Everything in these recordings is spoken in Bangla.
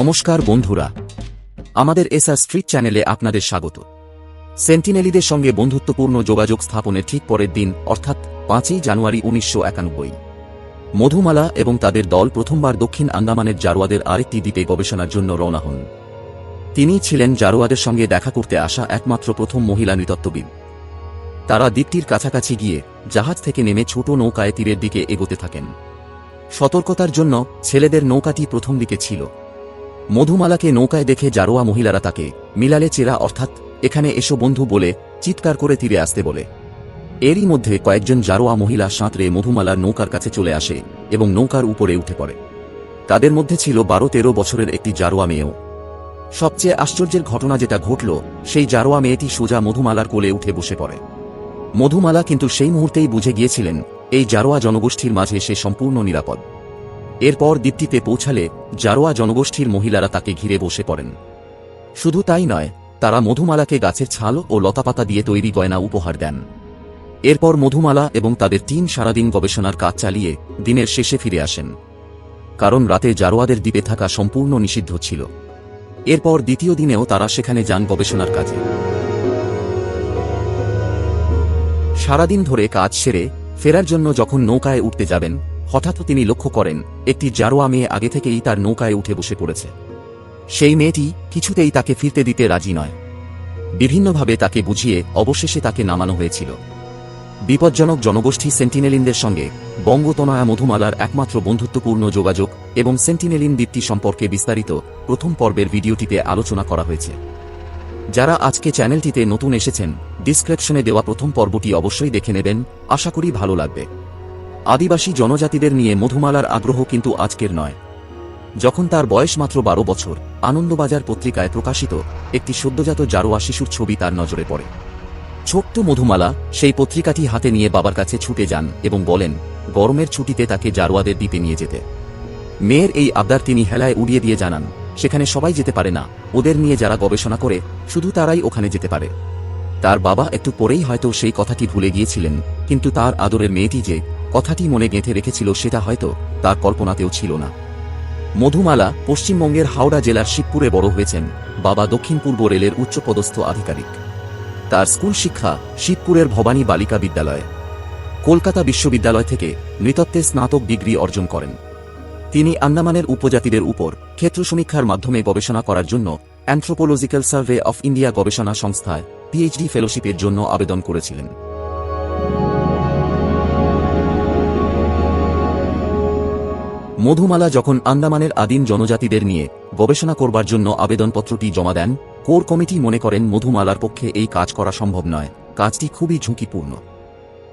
নমস্কার বন্ধুরা। আমাদের এসআর স্ট্রিট চ্যানেলে আপনাদের স্বাগত। সেন্টিনেলিদের সঙ্গে বন্ধুত্বপূর্ণ যোগাযোগ স্থাপনের ঠিক পরের দিন, অর্থাৎ পাঁচই জানুয়ারি উনিশশো একানব্বই। মধুমালা এবং তাদের দল প্রথমবার দক্ষিণ আন্দামানের জারোয়াদের আরেকটি দ্বীপে গবেষণার জন্য রওনা হন। তিনি ছিলেন জারোয়াদের সঙ্গে দেখা করতে আসা একমাত্র প্রথম মহিলা নৃতত্ত্ববিদ। তারা দ্বীপটির কাছাকাছি গিয়ে জাহাজ থেকে নেমে ছোট নৌকায় তীরের দিকে এগোতে থাকেন। সতর্কতার জন্য ছেলেদের নৌকাটি প্রথম দিকে ছিল। মধুমালাকে নৌকায় দেখে জারোয়া মহিলারা তাকে মিলালে চেরা অর্থাৎ এখানে এসো বন্ধু বলে চিৎকার করে তীরে আসতে বলে। এরই মধ্যে কয়েকজন জারোয়া মহিলা সাঁতরে মধুমালার নৌকার কাছে চলে আসে এবং নৌকার উপরে উঠে পড়ে। তাদের মধ্যে ছিল বারো তেরো বছরের একটি জারোয়া মেয়েও। সবচেয়ে আশ্চর্যের ঘটনা যেটা ঘটল, সেই জারোয়া মেয়েটি সোজা মধুমালার কোলে উঠে বসে পড়ে। মধুমালা কিন্তু সেই মুহূর্তেই বুঝে গিয়েছিলেন, এই জারোয়া জনগোষ্ঠীর মাঝে সে সম্পূর্ণ নিরাপদ। এরপর দ্বীপটিতে পৌঁছালে জারোয়া জনগোষ্ঠীর মহিলারা তাকে ঘিরে বসে পড়েন। শুধু তাই নয়, তারা মধুমালাকে গাছের ছাল ও লতাপাতা দিয়ে তৈরি গয়না উপহার দেন। এরপর মধুমালা এবং তাদের টিম সারাদিন গবেষণার কাজ চালিয়ে দিনের শেষে ফিরে আসেন। কারণ রাতে জারোয়াদের দ্বীপে থাকা সম্পূর্ণ নিষিদ্ধ ছিল। এরপর দ্বিতীয় দিনেও তারা সেখানে যান গবেষণার কাজে। সারাদিন ধরে কাজ সেরে ফেরার জন্য যখন নৌকায় উঠতে যাবেন হঠাৎ তিনি লক্ষ্য করেন, একটি জারোয়া মেয়ে আগে থেকেই তার নৌকায় উঠে বসে পড়েছে। সেই মেয়েটি কিছুতেই তাকে ফিরতে দিতে রাজি নয়। বিভিন্নভাবে তাকে বুঝিয়ে অবশেষে তাকে নামানো হয়েছিল। বিপজ্জনক জনগোষ্ঠী সেন্টিনেলিনদের সঙ্গে বঙ্গতনয়া মধুমালার একমাত্র বন্ধুত্বপূর্ণ যোগাযোগ এবং সেন্টিনেলিন দ্বীপটি সম্পর্কে বিস্তারিত প্রথম পর্বের ভিডিওটিতে আলোচনা করা হয়েছে। যারা আজকে চ্যানেলটিতে নতুন এসেছেন, ডিসক্রিপশনে দেওয়া প্রথম পর্বটি অবশ্যই দেখে নেবেন। আশা করি ভালো লাগবে। আদিবাসী জনজাতিদের নিয়ে মধুমালার আগ্রহ কিন্তু আজকের নয়। যখন তার বয়স মাত্র বারো বছর, আনন্দবাজার পত্রিকায় প্রকাশিত একটি সদ্যজাত জারোয়া শিশুর ছবি তার নজরে পড়ে। ছোট্ট মধুমালা সেই পত্রিকাটি হাতে নিয়ে বাবার কাছে ছুটে যান এবং বলেন, গরমের ছুটিতে তাকে জারোয়াদের দ্বীপে নিয়ে যেতে। মেয়ের এই আবদার তিনি হেলায় উড়িয়ে দিয়ে জানান, সেখানে সবাই যেতে পারে না। ওদের নিয়ে যারা গবেষণা করে, শুধু তারাই ওখানে যেতে পারে। তার বাবা একটু পরেই হয়তো সেই কথাটি ভুলে গিয়েছিলেন, কিন্তু তার আদরের মেয়েটি যে কথাটি মনে গেঁথে রেখেছিল সেটা হয়তো তার কল্পনাতেও ছিল না। মধুমালা পশ্চিমবঙ্গের হাওড়া জেলার শিবপুরে বড় হয়েছেন, বাবা দক্ষিণ পূর্ব রেলের উচ্চপদস্থ আধিকারিক। তার স্কুল শিক্ষা শিবপুরের ভবানী বালিকা বিদ্যালয়ে। কলকাতা বিশ্ববিদ্যালয় থেকে নৃতত্ত্বে স্নাতক ডিগ্রি অর্জন করেন। তিনি আন্দামানের উপজাতিদের উপর ক্ষেত্র সমীক্ষার মাধ্যমে গবেষণা করার জন্য অ্যান্থ্রোপোলজিক্যাল সার্ভে অফ ইন্ডিয়া গবেষণা সংস্থায় পিএইচডি ফেলোশিপের জন্য আবেদন করেছিলেন। মধুমালা যখন আন্দামানের আদিম জনজাতিদের নিয়ে গবেষণা করবার জন্য আবেদনপত্রটি জমা দেন, কোর কমিটি মনে করেন মধুমালার পক্ষে এই কাজ করা সম্ভব নয়, কাজটি খুবই ঝুঁকিপূর্ণ।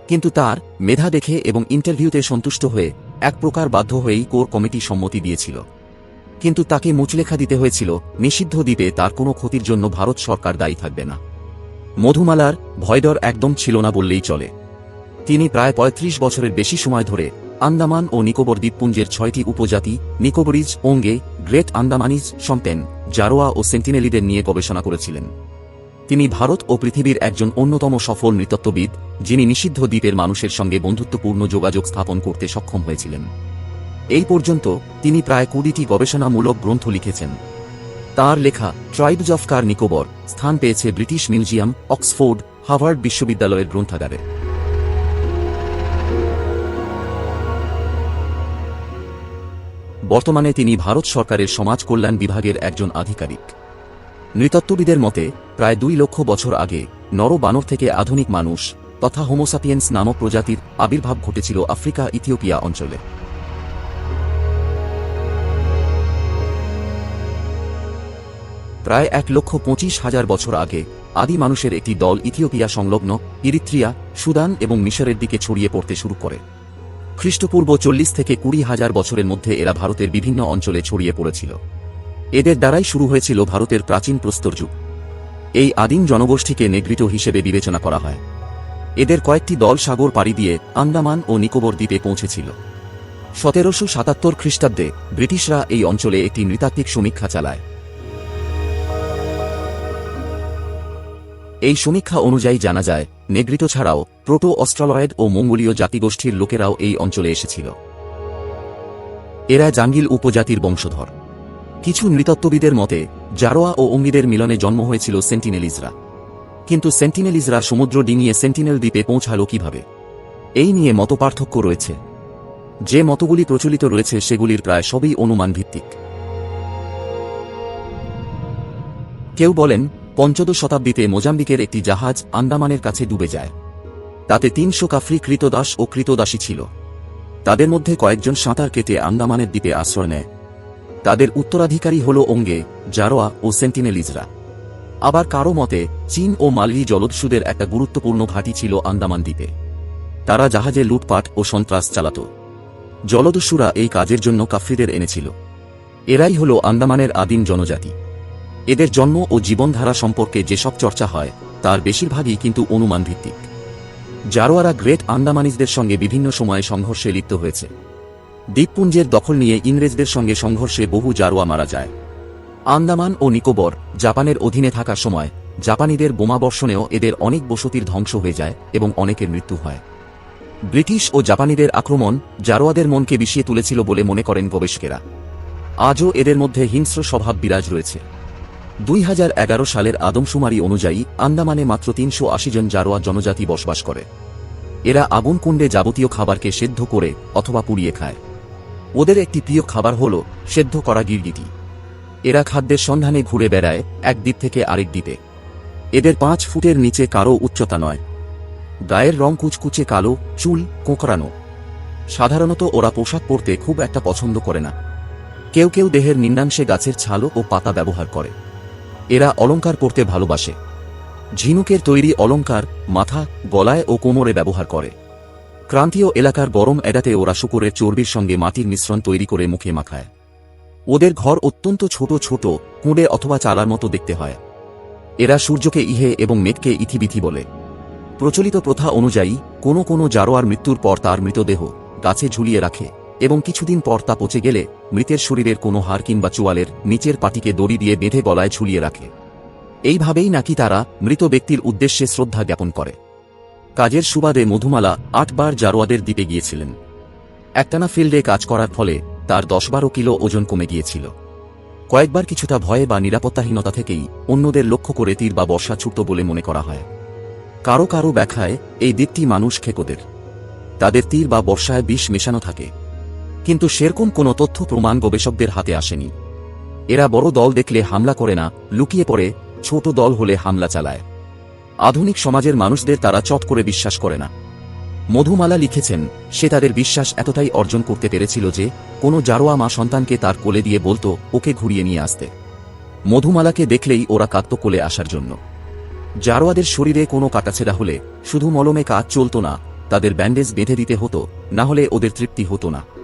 কিন্তু তার মেধা দেখে এবং ইন্টারভিউতে সন্তুষ্ট হয়ে এক প্রকার বাধ্য হয়েই কোর কমিটি সম্মতি দিয়েছিল। কিন্তু তাকে মুচলেখা দিতে হয়েছিল, নিষিদ্ধ দ্বীপে তার কোনো ক্ষতির জন্য ভারত সরকার দায়ী থাকবে না। মধুমালার ভয়ডর একদম ছিল না বললেই চলে। তিনি প্রায় ৩৫ বছরের বেশি সময় ধরে আন্দামান ও নিকোবর দ্বীপপুঞ্জের ছয়টি উপজাতি নিকোবরিজ, ওঙ্গে, গ্রেট আন্দামানিজ সম্পেন জারোয়া ও সেন্টিনেলিদের নিয়ে গবেষণা করেছিলেন। তিনি ভারত ও পৃথিবীর একজন অন্যতম সফল নৃতত্ত্ববিদ, যিনি নিষিদ্ধ দ্বীপের মানুষের সঙ্গে বন্ধুত্বপূর্ণ যোগাযোগ স্থাপন করতে সক্ষম হয়েছিলেন। এই পর্যন্ত তিনি প্রায় কুড়িটি গবেষণামূলক গ্রন্থ লিখেছেন। তার লেখা ট্রাইবস অফ কার নিকোবর স্থান পেয়েছে ব্রিটিশ মিউজিয়াম, অক্সফোর্ড, হার্ভার্ড বিশ্ববিদ্যালয়ের গ্রন্থাগারে। বর্তমানে তিনি ভারত সরকারের সমাজ কল্যাণ বিভাগের একজন আধিকারিক। নৃতত্ত্ববিদের মতে, প্রায় দুই লক্ষ বছর আগে নর বানর থেকে আধুনিক মানুষ তথা হোমোসাপিয়েন্স নামক প্রজাতির আবির্ভাব ঘটেছিল আফ্রিকা, ইথিওপিয়া অঞ্চলে। প্রায় এক লক্ষ পঁচিশ হাজার বছর আগে, আদি মানুষের একটি দল ইথিওপিয়া সংলগ্ন ইরিত্রিয়া, সুদান এবং মিশরের দিকে ছড়িয়ে পড়তে শুরু করে। খ্রিস্টপূর্ব চল্লিশ থেকে কুড়ি হাজার বছরের মধ্যে এরা ভারতের বিভিন্ন অঞ্চলে ছড়িয়ে পড়েছিল। এদের দ্বারাই শুরু হয়েছিল ভারতের প্রাচীন প্রস্তর যুগ। এই আদিম জনগোষ্ঠীকে নেগ্রিটো হিসেবে বিবেচনা করা হয়। এদের কয়েকটি দল সাগর পাড়ি দিয়ে আন্দামান ও নিকোবর দ্বীপে পৌঁছেছিল। সতেরোশো সাতাত্তর খ্রিস্টাব্দে ব্রিটিশরা এই অঞ্চলে একটি নৃতাত্ত্বিক সমীক্ষা চালায়। এই সমীক্ষা অনুযায়ী জানা যায় নেগ্রিটো ছাড়াও প্রোটো অস্ট্রালয়েড ও মঙ্গোলীয় জাতিগোষ্ঠীর লোকেরাও এই অঞ্চলে এসেছিল। এরা জাঙ্গিল উপজাতির বংশধর। কিছু নৃতত্ত্ববিদের মতে, জারোয়া ও অঙ্গিদের মিলনে জন্ম হয়েছিল সেন্টিনেলিজরা কিন্তু সেন্টিনেলিজরা সমুদ্র ডিঙিয়ে সেন্টিনেল দ্বীপে পৌঁছালো কীভাবে? এই নিয়ে মতপার্থক্য রয়েছে। যে মতগুলি প্রচলিত রয়েছে, সেগুলির প্রায় সবই অনুমান ভিত্তিক কেউ বলেন পঞ্চদশ শতাব্দীতে মোজাম্বিকের একটি জাহাজ আন্দামানের কাছে ডুবে যায়। তাতে তিনশো কাফরি কৃতদাস ও কৃতদাসী ছিল। তাদের মধ্যে কয়েকজন সাঁতার কেটে আন্দামানের দ্বীপে আশ্রয় নেয়। তাদের উত্তরাধিকারী হল অঙ্গে জারোয়া ও সেন্টিনেলিজরা। আবার কারও মতে, চীন ও মালয়ী জলদস্যুদের একটা গুরুত্বপূর্ণ ঘাঁটি ছিল আন্দামান দ্বীপে। তারা জাহাজে লুটপাট ও সন্ত্রাস চালাত। জলদস্যুরা এই কাজের জন্য কাফরিদের এনেছিল। এরাই হল আন্দামানের আদিম জনজাতি। এদের জন্ম ও জীবনধারা সম্পর্কে যেসব চর্চা হয়, তার বেশিরভাগই কিন্তু অনুমান ভিত্তিক জারোয়ারা গ্রেট আন্দামানিজদের সঙ্গে বিভিন্ন সময়ে সংঘর্ষে লিপ্ত হয়েছে। দ্বীপপুঞ্জের দখল নিয়ে ইংরেজদের সঙ্গে সংঘর্ষে বহু জারোয়া মারা যায়। আন্দামান ও নিকোবর, জাপানের অধীনে থাকার সময়, জাপানিদের বোমাবর্ষণেও এদের অনেক বসতির ধ্বংস হয়ে যায় এবং অনেকের মৃত্যু হয়। ব্রিটিশ ও জাপানিদের আক্রমণ জারোয়াদের মনকে বিষিয়ে তুলেছিল বলে মনে করেন গবেষকেরা। আজও এদের মধ্যে হিংস্র স্বভাব বিরাজ রয়েছে। দুই হাজার এগারো সালের আদমশুমারি অনুযায়ী আন্দামানে মাত্র তিনশো আশি জন জারোয়া জনজাতি বসবাস করে। এরা আগুন কুণ্ডে যাবতীয় খাবারকে সেদ্ধ করে অথবা পুড়িয়ে খায়। ওদের একটি প্রিয় খাবার হল সেদ্ধ করা গিরগিটি। এরা খাদ্যের সন্ধানে ঘুরে বেড়ায় এক দ্বীপ থেকে আরেক দ্বীপে। এদের পাঁচ ফুটের নিচে কারও উচ্চতা নয়। গায়ের রং কুচকুচে কালো, চুল কোঁকড়ানো। সাধারণত ওরা পোশাক পরতে খুব একটা পছন্দ করে না। কেউ কেউ দেহের নিম্নাংশে গাছের ছালো ও পাতা ব্যবহার করে। এরা অলঙ্কার করতে ভালোবাসে। ঝিনুকের তৈরি অলঙ্কার মাথা, গলায় ও কোমরে ব্যবহার করে। ক্রান্তীয় এলাকার গরম এড়াতে ওরা শুকুরের চর্বির সঙ্গে মাটির মিশ্রণ তৈরি করে মুখে মাখায়। ওদের ঘর অত্যন্ত ছোট ছোট, কুঁড়ে অথবা চালার মতো দেখতে হয়। এরা সূর্যকে ইহে এবং মেঘকে ইথিবিথি বলে। প্রচলিত প্রথা অনুযায়ী কোনো কোনো জারোয়ার মৃত্যুর পর তার মৃতদেহ গাছে ঝুলিয়ে রাখে। এবং কিছুদিন পর তা পচে গেলে মৃতের শরীরের কোনো হাড় কিংবা চোয়ালের নিচের পাটিকে দড়ি দিয়ে বেঁধে গলায় ঝুলিয়ে রাখে। এইভাবেই নাকি তারা মৃত ব্যক্তির উদ্দেশ্যে শ্রদ্ধা জ্ঞাপন করে। কাজের সুবাদে মধুমালা আটবার জারোয়াদের দ্বীপে গিয়েছিলেন। একটানা ফিল্ডে কাজ করার ফলে তার দশ বারো কিলো ওজন কমে গিয়েছিল। কয়েকবার কিছুটা ভয়ে বা নিরাপত্তাহীনতা থেকেই অন্যদের লক্ষ্য করে তীর বা বর্ষা ছুটত বলে মনে করা হয়। কারও কারও ব্যাখ্যায় এই দ্বীপটি মানুষ খেকোদের। তাদের তীর বা বর্ষায় বিষ মেশানো থাকে। কিন্তু সেরকম কোনো তথ্য প্রমাণ গবেষকদের হাতে আসেনি। এরা বড় দল দেখলে হামলা করে না, লুকিয়ে পড়ে, ছোট দল হলে হামলা চালায়। আধুনিক সমাজের মানুষদের তারা চট করে বিশ্বাস করে না। মধুমালা লিখেছেন, সে তাদের বিশ্বাস এতটাই অর্জন করতে পেরেছিল যে, কোনো জারোয়া মা সন্তানকে তার কোলে দিয়ে বলতো, ওকে ঘুরিয়ে নিয়ে আসতে। মধুমালাকে দেখলেই ওরা কাঁদত কোলে আসার জন্য। জারোয়াদের শরীরে কোনো কাটাছেড়া হলে, শুধু মলমে কাজ চলত না, তাদের ব্যান্ডেজ বেঁধে দিতে হতো, না হলে ওদের তৃপ্তি হতো না।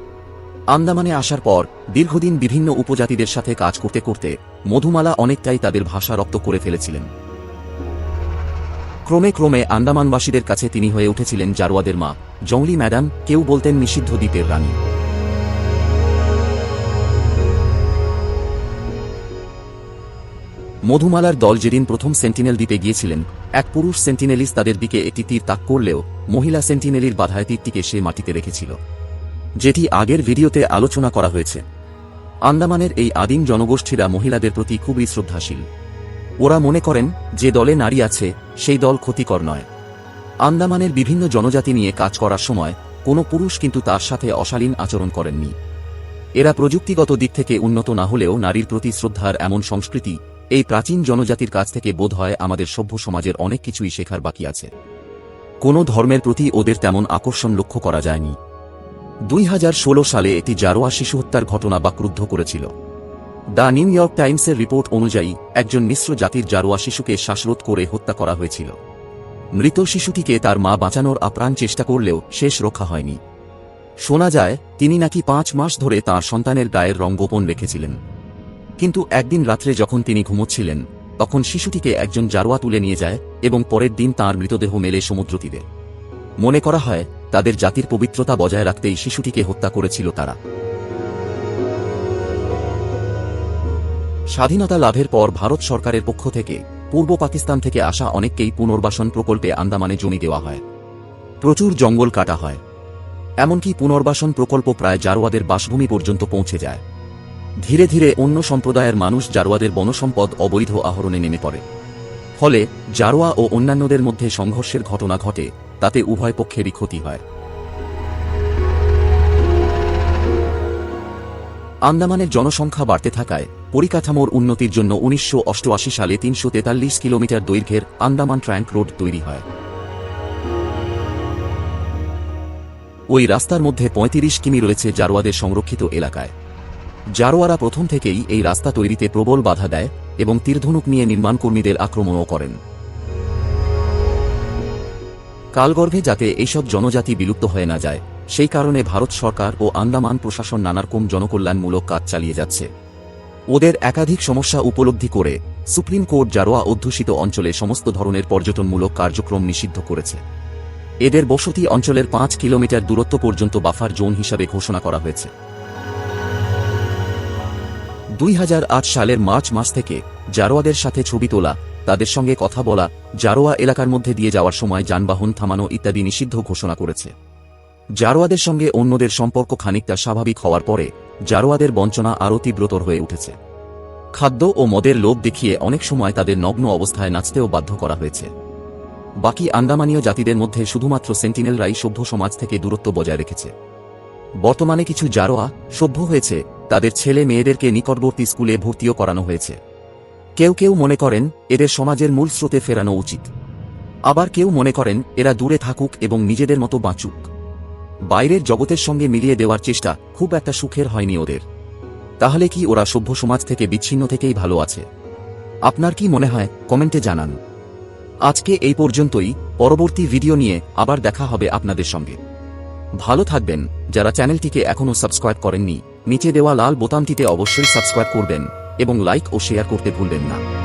আন্দামানে আসার পর, দীর্ঘদিন বিভিন্ন উপজাতিদের সাথে কাজ করতে করতে মধুমালা অনেকটাই তাদের ভাষা রপ্ত করে ফেলেছিলেন। ক্রমে ক্রমে আন্দামানবাসীদের কাছে তিনি হয়ে উঠেছিলেন জারোয়াদের মা, জংলি ম্যাডাম, কেউ বলতেন নিষিদ্ধ দ্বীপের রানী। মধুমালার দল যেদিন প্রথম সেন্টিনেল দ্বীপে গিয়েছিলেন, এক পুরুষ সেন্টিনেলিস তাদের দিকে একটি তীর তাক করলেও মহিলা সেন্টিনেলির বাধায় তীরটিকে সে মাটিতে রেখেছিল। যেটি আগের ভিডিওতে আলোচনা করা হয়েছে। আন্দামানের এই আদিম জনগোষ্ঠীরা মহিলাদের প্রতি খুবই শ্রদ্ধাশীল। ওরা মনে করেন, যে দলে নারী আছে, সেই দল ক্ষতিকর নয়। আন্দামানের বিভিন্ন জনজাতি নিয়ে কাজ করার সময়, কোনো পুরুষ কিন্তু তার সাথে অশালীন আচরণ করেননি। এরা প্রযুক্তিগত দিক থেকে উন্নত না হলেও নারীর প্রতি শ্রদ্ধার এমন সংস্কৃতি, এই প্রাচীন জনজাতির কাছ থেকে বোধ হয় আমাদের সভ্য সমাজের অনেক কিছুই শেখার বাকি আছে। কোনো ধর্মের প্রতি ওদের তেমন আকর্ষণ লক্ষ্য করা যায়নি। দুই হাজার ষোলো সালে এটি জারোয়া শিশু হত্যার ঘটনা বা ক্রুদ্ধ করেছিল। দ্য নিউ ইয়র্ক টাইমসের রিপোর্ট অনুযায়ী একজন মিশ্র জাতির জারোয়া শিশুকে শ্বাসরোধ করে হত্যা করা হয়েছিল। মৃত শিশুটিকে তার মা বাঁচানোর আপ্রাণ চেষ্টা করলেও শেষ রক্ষা হয়নি। শোনা যায়, তিনি নাকি পাঁচ মাস ধরে তার সন্তানের গায়ের রং গোপন রেখেছিলেন। কিন্তু একদিন রাত্রে যখন তিনি ঘুমোচ্ছিলেন, তখন শিশুটিকে একজন জারোয়া তুলে নিয়ে যায় এবং পরের দিন তার মৃতদেহ মেলে সমুদ্র তীরে মনে করা হয় তাদের জাতির পবিত্রতা বজায় রাখতেই শিশুটিকে হত্যা করেছিল তারা। স্বাধীনতা লাভের পর ভারত সরকারের পক্ষ থেকে পূর্ব পাকিস্তান থেকে আসা অনেককেই পুনর্বাসন প্রকল্পে আন্দামানে জমি দেওয়া হয়। প্রচুর জঙ্গল কাটা হয়। এমনকি পুনর্বাসন প্রকল্প প্রায় জারোয়াদের বাসভূমি পর্যন্ত পৌঁছে যায়। ধীরে ধীরে অন্য সম্প্রদায়ের মানুষ জারোয়াদের বনসম্পদ অবৈধ আহরণে নেমে পড়ে। ফলে জারোয়া ও অন্যান্যদের মধ্যে সংঘর্ষের ঘটনা ঘটে তাতে উভয় পক্ষেরই ক্ষতি হয়। আন্দামানের জনসংখ্যা বাড়তে থাকায় পরিকাঠামোর উন্নতির জন্য উনিশশো অষ্টআশি সালে তিনশো তেতাল্লিশ কিলোমিটার দৈর্ঘ্যের আন্দামান ট্র্যাঙ্ক রোড তৈরি হয়। ওই রাস্তার মধ্যে ৩৫ কিমি রয়েছে জারোয়াদের সংরক্ষিত এলাকায়। জারোয়ারা প্রথম থেকেই এই রাস্তা তৈরিতে প্রবল বাধা দেয় এবং তীরধনুক নিয়ে নির্মাণকর্মীদের আক্রমণও করেন। কালগর্ভে যাতে এইসব জনজাতি বিলুপ্ত হয়ে না যায়, সেই কারণে ভারত সরকার ও আন্দামান প্রশাসন নানারকম জনকল্যাণমূলক কাজ চালিয়ে যাচ্ছে। ওদের একাধিক সমস্যা উপলব্ধি করে সুপ্রিম কোর্ট জারোয়া অধ্যুষিত অঞ্চলে সমস্ত ধরনের পর্যটনমূলক কার্যক্রম নিষিদ্ধ করেছে। এদের বসতি অঞ্চলের পাঁচ কিলোমিটার দূরত্ব পর্যন্ত বাফার জোন হিসাবে ঘোষণা করা হয়েছে। দুই হাজার আট সালের মার্চ মাস থেকে জারোয়াদের সাথে ছবি তোলা তাদের সঙ্গে কথা বলা, জারোয়া এলাকার মধ্যে দিয়ে যাওয়ার সময় যানবাহন থামানো ইত্যাদি নিষিদ্ধ ঘোষণা করেছে। জারোয়াদের সঙ্গে অন্যদের সম্পর্ক খানিকটা স্বাভাবিক হওয়ার পরে, জারোয়াদের বঞ্চনা আরও তীব্রতর হয়ে উঠেছে। খাদ্য ও মদের লোভ দেখিয়ে অনেক সময় তাদের নগ্ন অবস্থায় নাচতেও বাধ্য করা হয়েছে। বাকি আন্দামানীয় জাতিদের মধ্যে শুধুমাত্র সেন্টিনেলরাই সভ্য সমাজ থেকে দূরত্ব বজায় রেখেছে। বর্তমানে কিছু জারোয়া সভ্য হয়েছে, তাদের ছেলে মেয়েদেরকে নিকটবর্তী স্কুলে ভর্তিও করানো হয়েছে। কেউ কেউ মনে করেন, এদের সমাজের মূল স্রোতে ফেরানো উচিত। আবার কেউ মনে করেন, এরা দূরে থাকুক এবং নিজেদের মতো বাঁচুক। বাইরের জগতের সঙ্গে মিলিয়ে দেওয়ার চেষ্টা খুব একটা সুখের হয়নি ওদের। তাহলে কি ওরা সভ্য সমাজ থেকে বিচ্ছিন্ন থেকেই ভালো আছে? আপনার কি মনে হয়, কমেন্টে জানান। আজকে এই পর্যন্তই, পরবর্তী ভিডিও নিয়ে আবার দেখা হবে আপনাদের সঙ্গে। ভালো থাকবেন, যারা চ্যানেলটিকে এখনও সাবস্ক্রাইব করেননি, নিচে দেওয়া লাল বোতামটিতে অবশ্যই সাবস্ক্রাইব করবেন। এবং লাইক ও শেয়ার করতে ভুলবেন না।